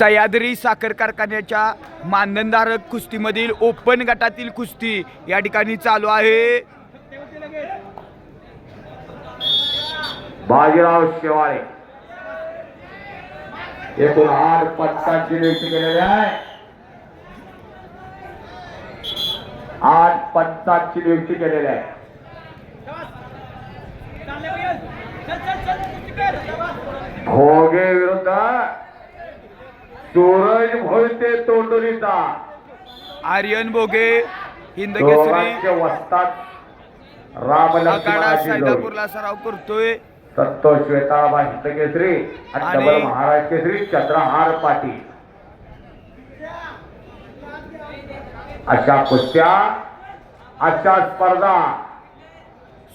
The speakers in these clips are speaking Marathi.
सह्याद्री साखर कारखान्याच्या मानधनधारक कुस्तीमधील ओपन गटातील कुस्ती या ठिकाणी चालू आहे बाजीराव शेवाळे एकूण आठ पदकांची नियुक्ती केलेली आहे आठ पदकांची नियुक्ती केलेली आहे भोगे विरुद्ध सूरज भोईते तोंडोलीचा आर्यन भोगे हिंदकेसरी वस्तात राम आखाडा. सैदापूरला सराव करतोय. संतोष श्वेताळबा हिंदकेसरी आणि डबल महाराज केसरी चंद्रहार पाटील. अशा कुस्त्या अशा स्पर्धा.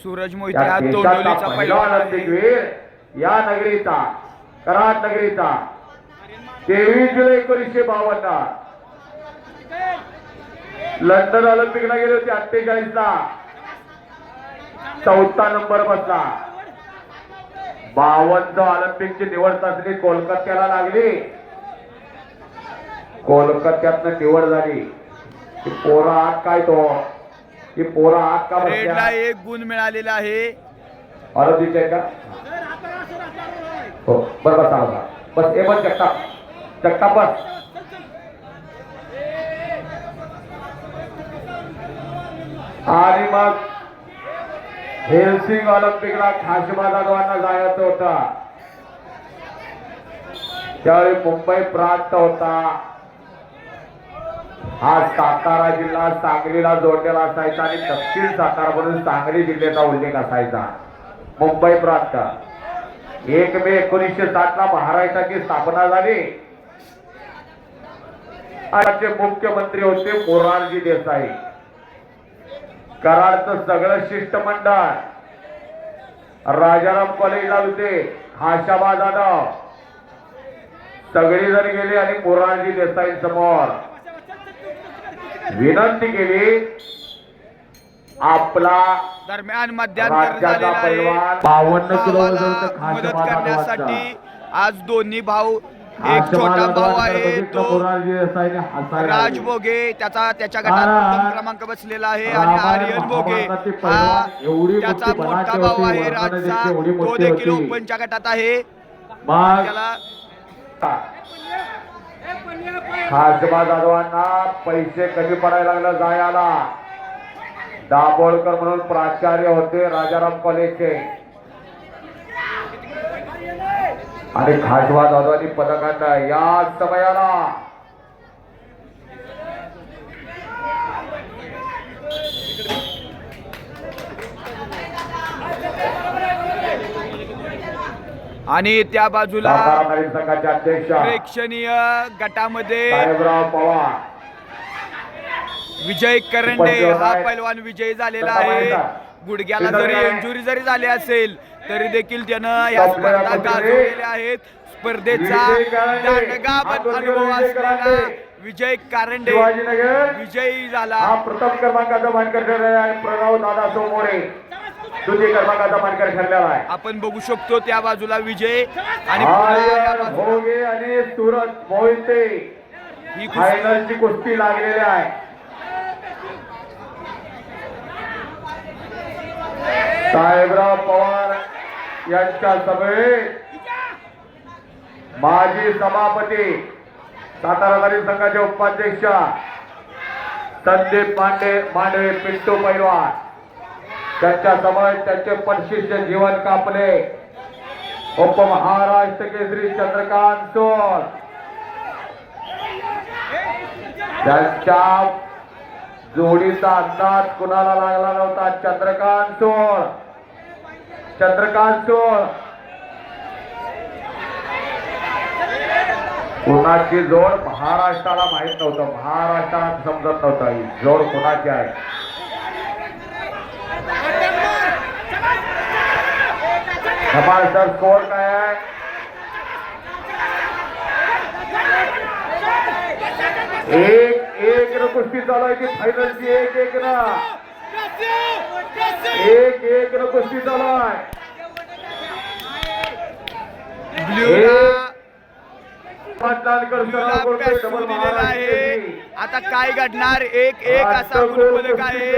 सूरज मोहिते हा तोंडोलीचा पहिला वीर या नगरीचा कराड नगरीचा. तेवीस जुलै एकोणीसशे बावन्न. लंडन ऑलिम्पिकला गेले होते अठ्ठेचाळीस ला. चौथा नंबर बसला. बावन्न ऑलिम्पिकची निवड चाचणी कोलकात्याला लागली. कोलकात्यातनं निवड झाली. की पोरा आत काय तो? की पोरा आत का रेडला बसल्या एक गुण मिळालेला आहे. आरोग्य आहे का? हो बरं बसा बसा ए जगताप जगताप आणि मग हेलसिंग ऑलिम्पिकला खासमा जाधवांना जायचं होतं. त्यावेळी मुंबई प्रांत होता. हा सातारा जिल्हा सांगलीला जोडलेला असायचा आणि दक्षिण सातारा म्हणून सांगली जिल्ह्याचा उल्लेख असायचा. मुंबई प्रांत. एक मे एकोणीसशे सात ला महाराष्ट्राची स्थापना झाली. राज्याचे मुख्यमंत्री होते मोरारजी देसाई. कराडचं सगळं शिष्टमंडळ. राजाराम कॉलेजला होते हाशाबा जाधव सगळी जण गेली आणि मोरारजी देसाई समोर. विनंती केली आपला दरम्यान मध्यांतर झालेला आहे. पैलवान बावन्न किलो भावाला मदत करण्यासाठी आज दोन्ही भाऊ एक छोटा भाऊ आहे तो राज. भोगे त्याचा त्याच्या गटात. प्रथम क्रमांक बसलेला आहे आणि आर्यन भोगे हा त्याचा मोठी भाऊ आहे राजचा तो देखील. ओपनच्या गटात आहे त्याला खासबा जाधवांना पैसे कमी पडायला लागलं जायला दाभोळकर म्हणून प्राचार्य होते राजाराम कॉलेजचे आणि खासबा जाधवांनी पदक आणलं या समयाला. आणि त्या बाजूला प्रेक्षणीय गटामध्ये विजय करंडे हा पैलवान विजयी झालेला आहे. गुडघ्याला जरी इंजुरी जरी झाली असेल तरी देखील त्यानं या स्पर्धा गाजवलेल्या आहेत. स्पर्धेचा दांडगा अनुभव असलेला विजय कारंडे. विजयी झाला. हा प्रथम क्रमांकाचा मानकर ठरलेला आहे. प्रणव दादा सोमोरे. द्वितीय क्रमांकाचा मानकर ठरलेला आहे. आपण बघू शकतो त्या बाजूला विजय आणि भोगे आणि सुरत मोहिते. ही फायनलची कुस्ती लागलेली आहे. साहेबराव पवार यांच्या सभेत माजी सभापती सातारा नगरी संघाचे उपाध्यक्ष संदीप पांडे मांडवे पिंटू पैलवान. त्यांच्यासमोर त्यांचे परिशिष्ट जीवन कापले. उपमहाराष्ट्र केसरी चंद्रकांत चोर त्यांच्या जोडीचा अंदाज कुणाला लागला नव्हता? चंद्रकांत सोन चंद्रकांत चोळ कुणाची जोड महाराष्ट्राला माहीत नव्हतं. महाराष्ट्राला समजत नव्हतं. ही जोड कोणाची आहे? धमाल सर स्कोर काय आहे? एक एक न कुस्ती चालू आहे की फायनलची एक एक ना. एक एक न कुस्ती चालू आहे. आता काय घडणार? एक एक असा गुणपदक आहे.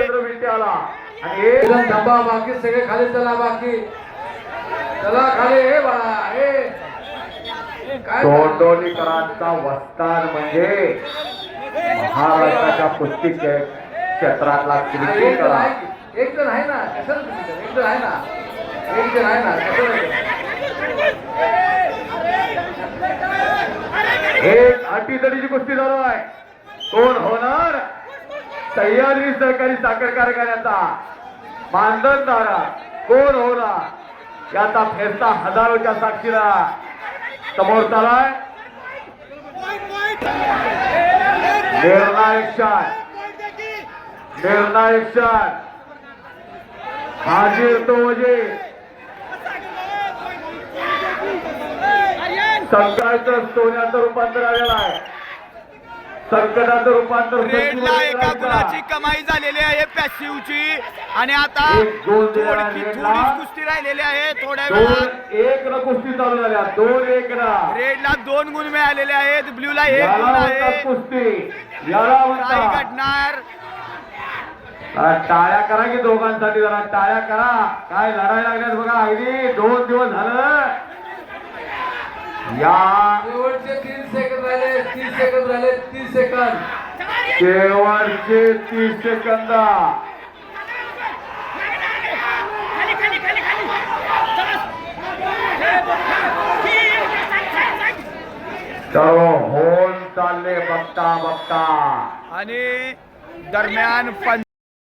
थांबा बाकी सगळे खाली चला बाकी. चला खाली हे बाळा तोंडोलीकरांचा वस्ताद म्हणजे महाराष्ट्राच्या कुस्ती क्षे- क्षेत्रातला क्रिकेटर एक जण आहे ना कशाला तर? एक जण आहे ना. एक जण आहे ना कशाला एक अटीतडीची कुस्ती चालू आहे. कोण होणार? सह्याद्री सहकारी साखर कारखान्याचा मानधनदार कोण होणार? याचा फेरता हजारोच्या साक्षीला समोर चालाय. निर्णायक क्षण निर्णायक क्षण हाजीर तो म्हणजे संकटाचं सोन्याचं रूपांतर आलेलं आहे. संकटाचं रूपांतर रेडला एका गुणाची. कमाई झालेली आहे पॅसिवची. आणि आता कुस्ती राहिलेली आहे. थोड्या वेळात एक न कुस्ती चालू झाल्या. दोन एक न. रेडला दोन गुण मिळालेले आहेत. ब्ल्यूला एक गुण आहे. कुस्ती. घडणार. टाळ्या करा की दोघांसाठी जरा टाळ्या करा. काय लढाई लागल्यात बघा अगदी दोन दिवस झालं. या. शेवटचे तीन सेकंद राहिले तीस सेकंद राहिले तीस सेकंद शेवटचे तीस सेकंद खाली खाली खाली खाली सर्व होऊन चालले बघता बघता. आणि दरम्यान पंच